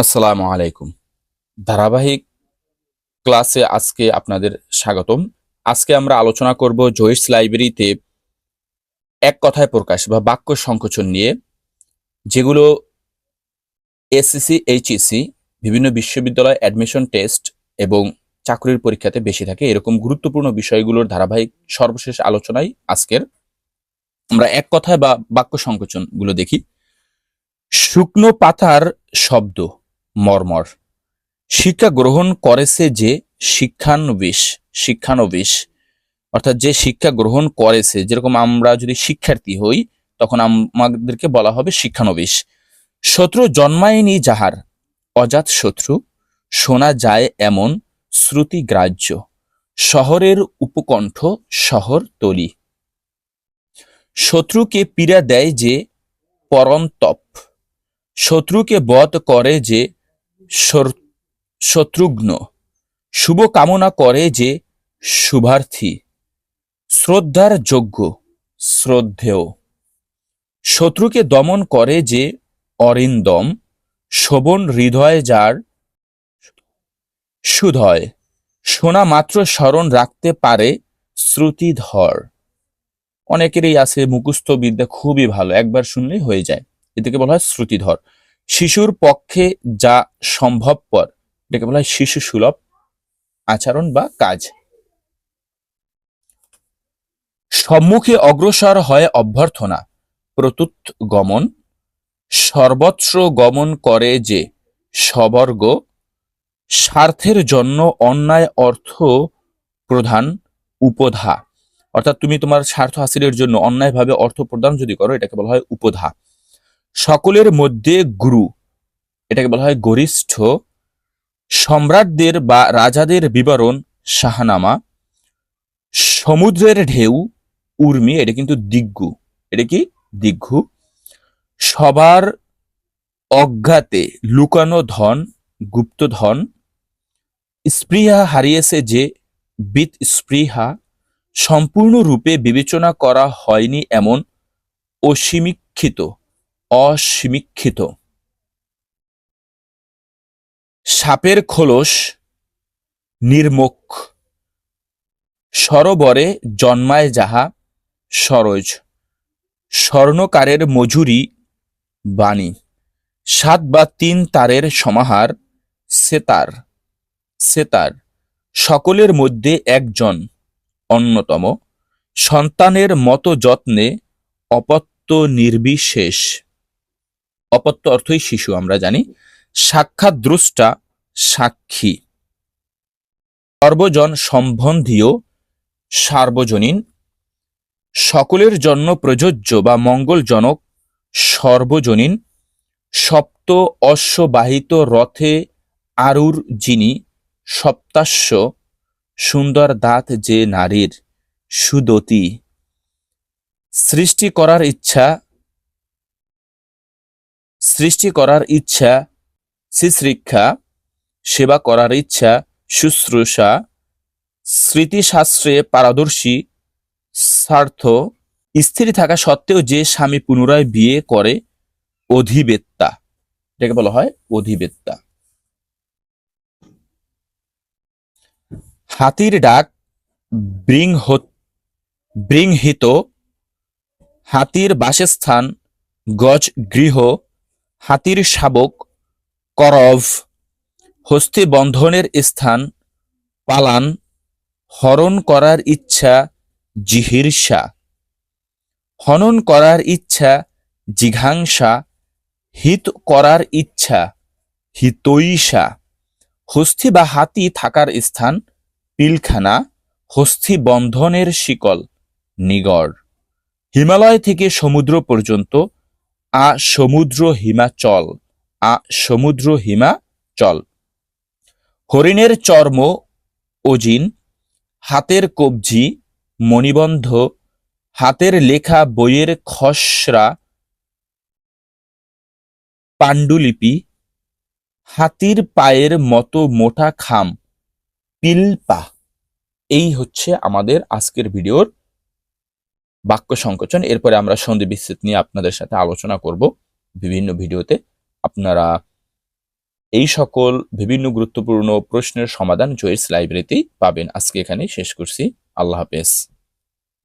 আসসালামু আলাইকুম। ধারাবাহিক ক্লাসে আজকে আপনাদের স্বাগতম। আজকে আমরা আলোচনা করব জয়েস লাইব্রেরিতে এক কথায় প্রকাশ বা বাক্য সংকোচন নিয়ে, যেগুলো এসএসসি এইচএসসি বিভিন্ন বিশ্ববিদ্যালয় অ্যাডমিশন টেস্ট এবং চাকরির পরীক্ষাতে বেশি থাকে। এরকম গুরুত্বপূর্ণ বিষয়গুলোর ধারাবাহিক সর্বশেষ আলোচনায় আজকের। আমরা এক কথায় বা বাক্য সংকোচনগুলো দেখি। শুকনো পাতার শব্দ। মর্মর। শিক্ষা গ্রহণ করেছে যে শিক্ষানবিশ শিক্ষানবিশ, অর্থাৎ যে শিক্ষা গ্রহণ করেছে যেরকম আমরা যদি শিক্ষার্থী হই, তখন আমাদেরকে বলা হবে শিক্ষানবিশ। শত্রু জন্মায়নি যাহার, অজাত শত্রু, শোনা যায় এমন শ্রুতি গ্রাহ্য। শহরের উপকণ্ঠ শহর তলি। শত্রুকে পীড়া দেয় যে পরন্তপ শত্রুকে বধ করে যে শত্রুঘ্ন। শুভ কামনা করে যে শুভার্থী। শ্রদ্ধার যোগ্য, শ্রদ্ধেয়। শত্রুকে দমন করে যে অরিন্দম, শোভন হৃদয় যার সুধয়। শোনা মাত্র স্মরণ রাখতে পারে শ্রুতিধর। অনেকেরই আছে মুখস্থ বিদ্যা খুবই ভালো, একবার শুনলেই হয়ে যায়। এটাকে বলা হয় শ্রুতিধর। শিশুর পক্ষে যা সম্ভবপর, এটাকে বলা হয় শিশু সুলভ আচরণ বা কাজ। সম্মুখে অগ্রসর হয় অভ্যর্থনা, প্রতুত গমন, সর্বত্র গমন করে যে সবর্গ, স্বার্থের জন্য অন্যায় অর্থ প্রধান উপধা। অর্থাৎ তুমি তোমার স্বার্থ হাসিলের জন্য অন্যায়ভাবে অর্থ প্রদান যদি করো, এটাকে বলা হয় উপধা। সকলের মধ্যে গুরু। এটাকে বলা হয় গরিষ্ঠ। সম্রাটদের বা রাজাদের বিবরণ শাহনামা। সমুদ্রের ঢেউ, উর্মি, এটা কিন্তু দিগ্গু। এটা কি? দিগ্গু সবার অজ্ঞাতে লুকানো ধন, গুপ্ত ধন। স্পৃহা হারিয়েছে যে বিত স্পৃহা। সম্পূর্ণরূপে বিবেচনা করা হয়নি এমন অসীমীক্ষিত। অসীমীক্ষিত। সাপের খোলস নির্মুখ সরোবরে জন্মায় যাহা সরোজ। স্বর্ণকারের মজুরি বাণী। সাত বা তিন তারের সমাহার সেতার। সেতার। সকলের মধ্যে একজন অন্যতম। সন্তানের মতো যত্নে অপত্য নির্বিশেষ। অপত্য অর্থই শিশু, আমরা জানি। সাক্ষাৎ দ্রষ্টা সাক্ষী। সর্বজন সম্বন্ধীয় সার্বজনীন। সকলের জন্য প্রযোজ্য বা মঙ্গলজনক সর্বজনীন। সপ্ত অশ্ববাহিত রথে আরুর যিনি সপ্তাশ্ব সুন্দর দাঁত যে নারীর সুদতি। সৃষ্টি করার ইচ্ছা সৃষ্টি করার ইচ্ছা শিশ্রিক্ষা সেবা করার ইচ্ছা, শুশ্রূষা, স্মৃতিশাস্ত্রে পারদর্শী, স্বার্থ, স্থির থাকা সত্ত্বেও যে স্বামী পুনরায় বিয়ে করে, অধিবেত্তা। এটাকে বলা হয় অধিবেত্তা। হাতির ডাক বৃংহিত হাতির বাসস্থান গজ গৃহ হাতির শাবক করভ হস্তি বন্ধনের স্থান, পালান, হরণ করার ইচ্ছা জিহির্ষা হনন করার ইচ্ছা, জিঘাংসা। হিত করার ইচ্ছা, হিতৈষা। হস্তি বা হাতি থাকার স্থান, পিলখানা। হস্তি বন্ধনের শিকল, নিগড়। হিমালয় থেকে সমুদ্র পর্যন্ত আ সমুদ্র হিমাচল আ সমুদ্র হিমাচল হরিণের চর্ম ওজিন হাতের কবজি মণিবন্ধ, হাতের লেখা বইয়ের খসড়া পাণ্ডুলিপি, হাতির পায়ের মতো মোটা খাম, পিলপা। এই হচ্ছে আমাদের আজকের ভিডিওর বাক্য সংকোচন। এরপরে আমরা সন্ধি বিচ্ছেদ নিয়ে আপনাদের সাথে আলোচনা করব বিভিন্ন ভিডিওতে। আপনারা এই সকল বিভিন্ন গুরুত্বপূর্ণ প্রশ্নের সমাধান জয়েস লাইব্রেরিতেই পাবেন। আজকে এখানে শেষ করছি। আল্লাহ হাফেজ।